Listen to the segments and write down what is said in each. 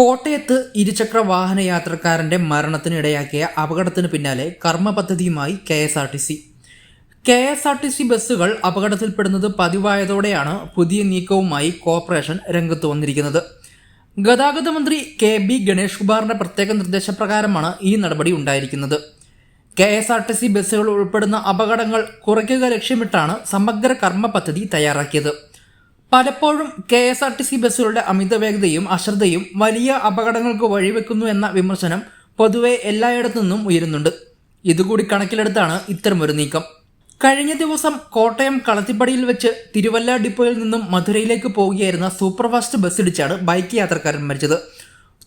കോട്ടയത്ത് ഇരുചക്ര വാഹന യാത്രക്കാരന്റെ മരണത്തിനിടയാക്കിയ അപകടത്തിന് പിന്നാലെ കർമ്മ പദ്ധതിയുമായി K S R T C. K S R T C ബസ്സുകൾ അപകടത്തിൽപ്പെടുന്നത് പതിവായതോടെയാണ് പുതിയ നീക്കവുമായി കോർപ്പറേഷൻ രംഗത്ത് വന്നിരിക്കുന്നത്. ഗതാഗത മന്ത്രി കെ ബി ഗണേഷ് കുമാറിന്റെ പ്രത്യേക നിർദ്ദേശപ്രകാരമാണ് ഈ നടപടി ഉണ്ടായിരിക്കുന്നത്. K S R T C ബസ്സുകൾ ഉൾപ്പെടുന്ന അപകടങ്ങൾ കുറയ്ക്കുക ലക്ഷ്യമിട്ടാണ് സമഗ്ര കർമ്മ പദ്ധതി തയ്യാറാക്കിയത്. പലപ്പോഴും K S R T C ബസ്സുകളുടെ അമിത വേഗതയും അശ്രദ്ധയും വലിയ അപകടങ്ങൾക്ക് വഴിവെക്കുന്നു എന്ന വിമർശനം പൊതുവെ എല്ലായിടത്തു നിന്നും ഉയരുന്നുണ്ട്. ഇതുകൂടി കണക്കിലെടുത്താണ് ഇത്തരമൊരു നീക്കം. കഴിഞ്ഞ ദിവസം കോട്ടയം കളത്തിപ്പടിയിൽ വെച്ച് തിരുവല്ല ഡിപ്പോയിൽ നിന്നും മധുരയിലേക്ക് പോവുകയായിരുന്ന സൂപ്പർഫാസ്റ്റ് ബസ്സിടിച്ചാണ് ബൈക്ക് യാത്രക്കാരൻ മരിച്ചത്.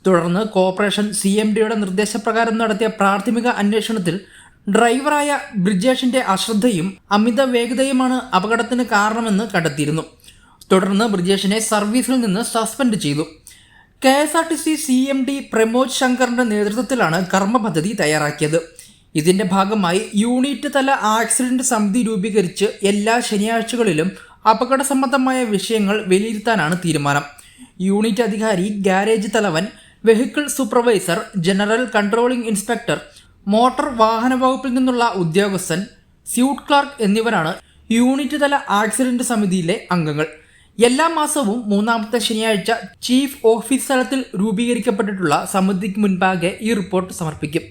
തുടർന്ന് കോർപ്പറേഷൻ സി എം ഡിയുടെ നിർദ്ദേശപ്രകാരം നടത്തിയ പ്രാഥമിക അന്വേഷണത്തിൽ ഡ്രൈവറായ ബ്രിജേഷിന്റെ അശ്രദ്ധയും അമിത വേഗതയുമാണ് അപകടത്തിന് കാരണമെന്ന് കണ്ടെത്തിയിരുന്നു. തുടർന്ന് ബ്രിജേഷിനെ സർവീസിൽ നിന്ന് സസ്പെൻഡ് ചെയ്തു. K S R T C C M D Pramod ശങ്കറിന്റെ നേതൃത്വത്തിലാണ് കർമ്മ പദ്ധതി തയ്യാറാക്കിയത്. ഇതിന്റെ ഭാഗമായി യൂണിറ്റ് തല ആക്സിഡന്റ് സമിതി രൂപീകരിച്ച് എല്ലാ ശനിയാഴ്ചകളിലും അപകട സംബന്ധമായ വിഷയങ്ങൾ വിലയിരുത്താനാണ് തീരുമാനം. യൂണിറ്റ് അധികാരി ഗാരേജ് തലവൻ vehicle supervisor general controlling inspector motor വാഹന വകുപ്പിൽ നിന്നുള്ള ഉദ്യോഗസ്ഥൻ സ്യൂട്ട് ക്ലാർക്ക് എന്നിവരാണ് യൂണിറ്റ് തല ആക്സിഡന്റ് സമിതിയിലെ അംഗങ്ങൾ. എല്ലാ മാസവും മൂന്നാമത്തെ ശനിയാഴ്ച ചീഫ് ഓഫീസ് തലത്തിൽ രൂപീകരിക്കപ്പെട്ടിട്ടുള്ള സമിതിക്ക് മുൻപാകെ ഈ റിപ്പോർട്ട് സമർപ്പിക്കും.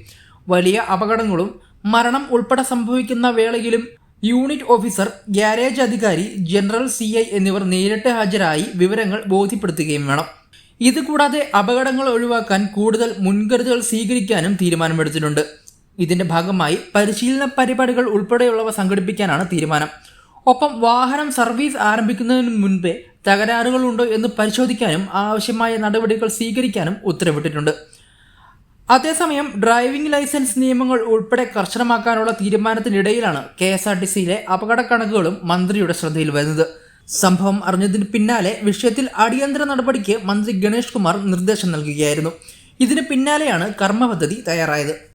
വലിയ അപകടങ്ങളും മരണം ഉൾപ്പെടെ സംഭവിക്കുന്ന വേളയിലും യൂണിറ്റ് ഓഫീസർ ഗ്യാരേജ് അധികാരി ജനറൽ സി ഐ എന്നിവർ നേരിട്ട് ഹാജരായി വിവരങ്ങൾ ബോധ്യപ്പെടുത്തുകയും വേണം. ഇതുകൂടാതെ അപകടങ്ങൾ ഒഴിവാക്കാൻ കൂടുതൽ മുൻകരുതൽ സ്വീകരിക്കാനും തീരുമാനമെടുത്തിട്ടുണ്ട്. ഇതിന്റെ ഭാഗമായി പരിശീലന പരിപാടികൾ ഉൾപ്പെടെയുള്ളവ സംഘടിപ്പിക്കാനാണ് തീരുമാനം. ഒപ്പം വാഹനം സർവീസ് ആരംഭിക്കുന്നതിന് മുൻപേ തകരാറുകളുണ്ടോ എന്ന് പരിശോധിക്കാനും ആവശ്യമായ നടപടികൾ സ്വീകരിക്കാനും ഉത്തരവിട്ടിട്ടുണ്ട്. അതേസമയം ഡ്രൈവിംഗ് ലൈസൻസ് നിയമങ്ങൾ ഉൾപ്പെടെ കർശനമാക്കാനുള്ള തീരുമാനത്തിനിടയിലാണ് കെ എസ് ആർ ടി സിയിലെ അപകട കണക്കുകളും മന്ത്രിയുടെ ശ്രദ്ധയിൽ വരുന്നത്. സംഭവം അറിഞ്ഞതിന് പിന്നാലെ വിഷയത്തിൽ അടിയന്തര നടപടിക്ക് മന്ത്രി ഗണേഷ് കുമാർ നിർദ്ദേശം നൽകുകയായിരുന്നു. ഇതിന് പിന്നാലെയാണ് കർമ്മപദ്ധതി തയ്യാറായത്.